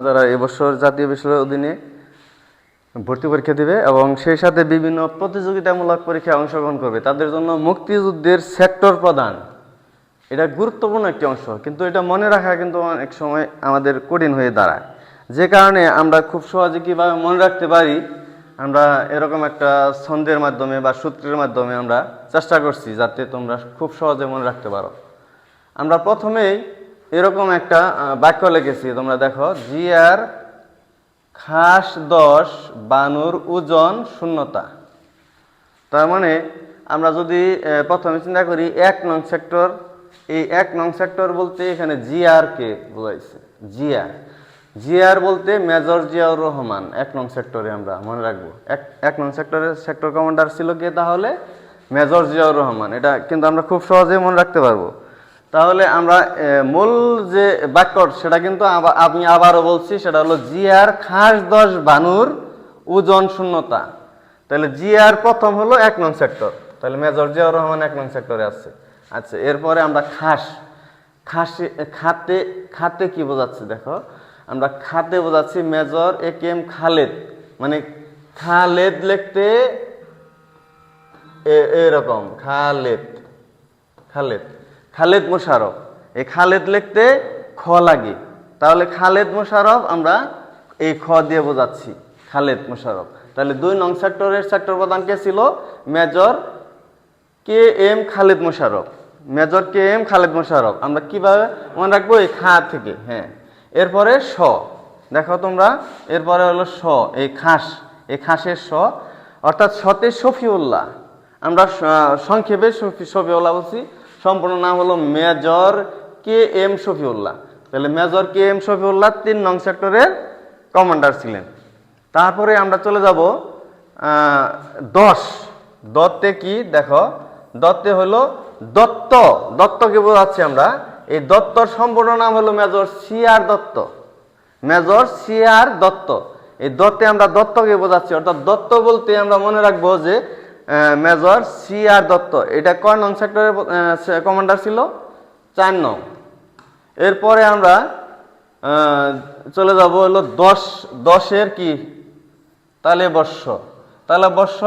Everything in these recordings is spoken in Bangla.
যারা এবছর জাতীয় বিশ্ববিদ্যালয়ের অধীনে ভর্তি পরীক্ষা দিবে এবং সেই সাথে বিভিন্ন প্রতিযোগিতামূলক পরীক্ষায় অংশগ্রহণ করবে, তাদের জন্য মুক্তিযুদ্ধের সেক্টর প্রদান এটা গুরুত্বপূর্ণ একটি অংশ, কিন্তু এটা মনে রাখা কিন্তু অনেক সময় আমাদের কঠিন হয়ে দাঁড়ায়। যে কারণে আমরা খুব সহজে কীভাবে মনে রাখতে পারি, আমরা এরকম একটা ছন্দের মাধ্যমে বা সূত্রের মাধ্যমে আমরা চেষ্টা করছি যাতে তোমরা খুব সহজে মনে রাখতে পারো। আমরা প্রথমেই এরকম একটা বাক্য লিখেছি, তোমরা দেখো জি আর খাস দশ বানুর ওজন শূন্যতা। তার মানে আমরা যদি প্রথমে চিন্তা করি, এক নং সেক্টর, এই এক নং সেক্টর বলতে এখানে জিআর কে বোঝাইছে? জিআর জিআর বলতে মেজর জিয়াউর রহমান, এক নং সেক্টরে আমরা, মনে রাখব। এক এক নং সেক্টরের সেক্টর কমান্ডার ছিল কে তাহলে? মেজর জিয়াউর রহমান, এটা কিন্তু আমরা খুব সহজে মনে রাখতে পারব। তাহলে আমরা মূল যে বাক্য সেটা কিন্তু আমি আবারও বলছি, সেটা হলো জিআর খাস দশ বানুর ওজন শূন্যতা। তাহলে জিআর প্রথম হলো এক নং সেক্টর। তাহলে মেজর জিয়াউর রহমান এক নং সেক্টরে আছে। আচ্ছা এরপরে আমরা খাস। খাসে, খাতে খাতে কি বোঝাচ্ছি দেখো? আমরা খাতে বোঝাচ্ছি major A K M Khaled. মানে খালেদ লিখতে এরকম, খালেদ খালেদ। খালেদ মোশারফ এই খালেদ লিখতে খ লাগে। তাহলে খালেদ মোশারফ আমরা এই খ দিয়ে বোঝাচ্ছি, খালেদ মোশারফ তাহলে দুই নং সেক্টরের সেক্টর প্রধান কে ছিল? Major K M Khaled Mosharraf major K M Khaled Mosharraf আমরা কীভাবে মনে রাখব? এই খা থেকে হ্যাঁ। এরপরে স। দেখো তোমরা, এরপরে হলো স, এই খাস, এই খাসের স। অর্থাৎ সতে শফিউল্লাহ। আমরা সংক্ষেপে শফি শফিউল্লাহ বলছি। সম্পূর্ণ নাম হলো মেজর কে এম শফিউল্লাহ। তাহলে মেজর কে এম শফিউল্লাহ তিন নং সেক্টরের কমান্ডার ছিলেন। তারপরে আমরা চলে যাব দশ। দত্তে কি? দেখো, দত্তে হলো দত্ত। দত্তকে বোঝাচ্ছি আমরা? এই দত্তর সম্পূর্ণ নাম হলো major C R Datta. Major C R Datta. এই দত্তে আমরা দত্তকে বোঝাচ্ছি। অর্থাৎ দত্ত বলতে আমরা মনে রাখব যে আহ, সি আর দত্ত। এটা কয় নং সেক্টরের কমান্ডার ছিল? চার নং। এরপরে আমরা চলে যাব হলো দশ দশের কি? তালে বর্ষ তালে বর্ষ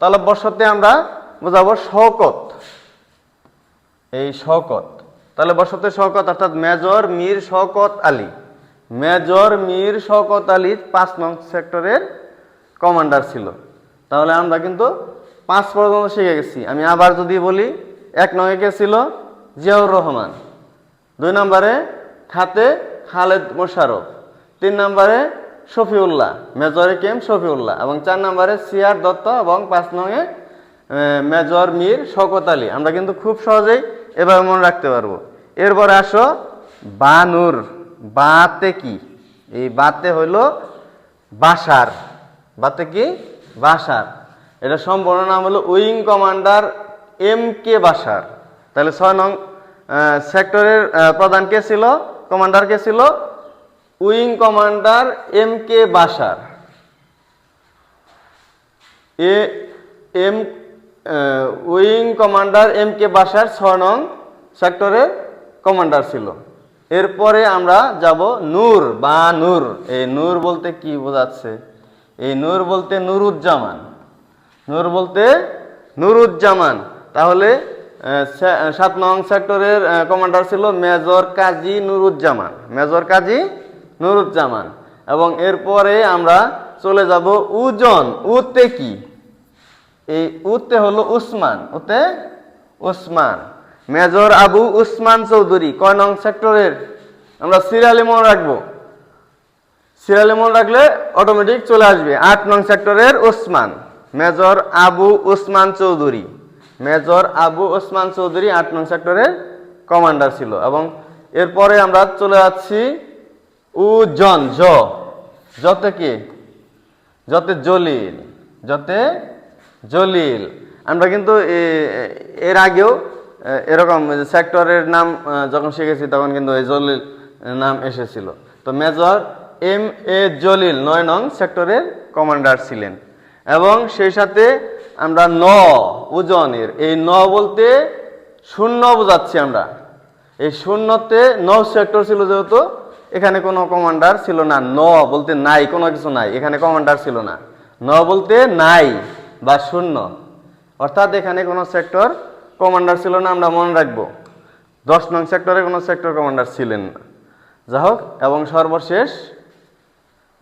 তালে বর্ষতে আমরা বোঝাবো শওকত। এই শওকত। তাহলে বর্ষতে শওকত অর্থাৎ মেজর মীর শওকত আলী। মেজর মীর শওকত আলী পাঁচ নং সেক্টরের কমান্ডার ছিল। তাহলে আমরা কিন্তু পাঁচ পর্যন্ত শিখে গেছি। আমি আবার যদি বলি, এক নঙ্গে কে ছিল? জিয়াউর রহমান। দুই নম্বরে খাতে খালেদ মোশারফ তিন নম্বরে শফিউল্লাহ, মেজর কেম শফিউল্লাহ এবং চার নম্বরে সিআর দত্ত এবং পাঁচ নঙে মেজর মীর শওকত আলী। আমরা কিন্তু খুব সহজেই এভাবে মনে রাখতে পারব। এরপরে আসো, বানুর, বাতে কি? এই বাতে হইল বাসার। বাতে কি? বাসার। এটা সম্পূর্ণ নাম হলো উইং কমান্ডার এম কে বাসার। তাহলে ছয় নং সেক্টরের প্রধান কে ছিল? কমান্ডার কে ছিল? Wing commander M K Bashar. A, M wing commander M K Bashar ছয় নং সেক্টরের কমান্ডার ছিল। এরপরে আমরা যাব নূর, বা নূর। এই নূর বলতে কি বোঝাচ্ছে? এই নূর বলতে নুরুজ্জামান। নূর বলতে নুরুজ্জামান। তাহলে সাত নং সেক্টরের কমান্ডার ছিল মেজর কাজী নুরুজ্জামান। মেজর কাজী নুরুজ্জামান। এবং এরপরে আমরা চলে যাব উজন। উতে কি? এই উতে হলো উসমান। উতে উসমান। মেজর আবু উসমান চৌধুরী, কয় নং সেক্টরের? আমরা সিরিয়ালি মনে রাখব। সিরিয়ালি মনে রাখলে অটোমেটিক চলে আসবে। আট নং সেক্টরের ওসমান, মেজর আবু ওসমান চৌধুরী। মেজর আবু ওসমান চৌধুরী আট নং সেক্টরের কমান্ডার ছিল এবং এরপরে আমরা চলে যাচ্ছি উজন জ। যতে কি? যতে জলিল যতে জলিল। আমরা কিন্তু এর আগেও এরকম সেক্টরের নাম যখন শিখেছি তখন কিন্তু এই জলিল নাম এসেছিল। তো মেজর এম এ জলিল নয় নং সেক্টরের কমান্ডার ছিলেন। এবং সেই সাথে আমরা ন ওজনের, এই ন বলতে শূন্য বোঝাচ্ছি আমরা। এই শূন্যতে ন সেক্টর ছিল যেহেতু, এখানে কোনো কমান্ডার ছিল না। ন বলতে নাই, কোনো কিছু নাই, এখানে কমান্ডার ছিল না। ন বলতে নাই বা শূন্য। অর্থাৎ এখানে কোনো সেক্টর কমান্ডার ছিল না, আমরা মনে রাখব। দশ নং সেক্টরে কোনো সেক্টর কমান্ডার ছিলেন না। যা হোক, এবং সর্বশেষ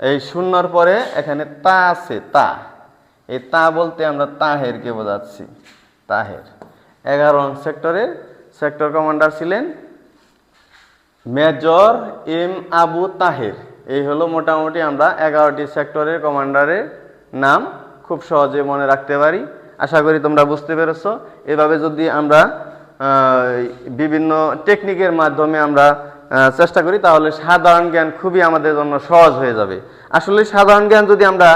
এই শূন্যর পরে এখানে তা আছে, তা। এই তা বলতে আমরা তাহেরকে বোঝাচ্ছি, তাহের। এগারো নং সেক্টরে কমান্ডার ছিলেন মেজর এম আবু তাহের। এই হলো মোটামুটি আমরা এগারোটি সেক্টরের কমান্ডারের নাম খুব সহজে মনে রাখতে পারি। আশা করি তোমরা বুঝতে পেরেছ। এভাবে যদি আমরা বিভিন্ন টেকনিকের মাধ্যমে আমরা চেষ্টা করি, তাহলে সাধারণ জ্ঞান খুবই আমাদের জন্য সহজ হয়ে যাবে। আসলে সাধারণ জ্ঞান যদি আমরা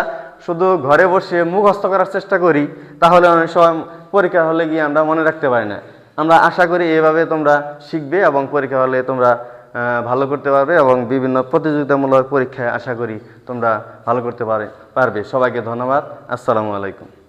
শুধু ঘরে বসে মুখস্থ করার চেষ্টা করি, তাহলে অনেক সময় পরীক্ষা হলে গিয়ে আমরা মনে রাখতে পারি না। আমরা আশা করি এভাবে তোমরা শিখবে এবং পরীক্ষা হলে তোমরা ভালো করতে পারবে এবং বিভিন্ন প্রতিযোগিতামূলক পরীক্ষায় আশা করি তোমরা ভালো করতে পারে, পারবে। সবাইকে ধন্যবাদ। আসসালামু আলাইকুম।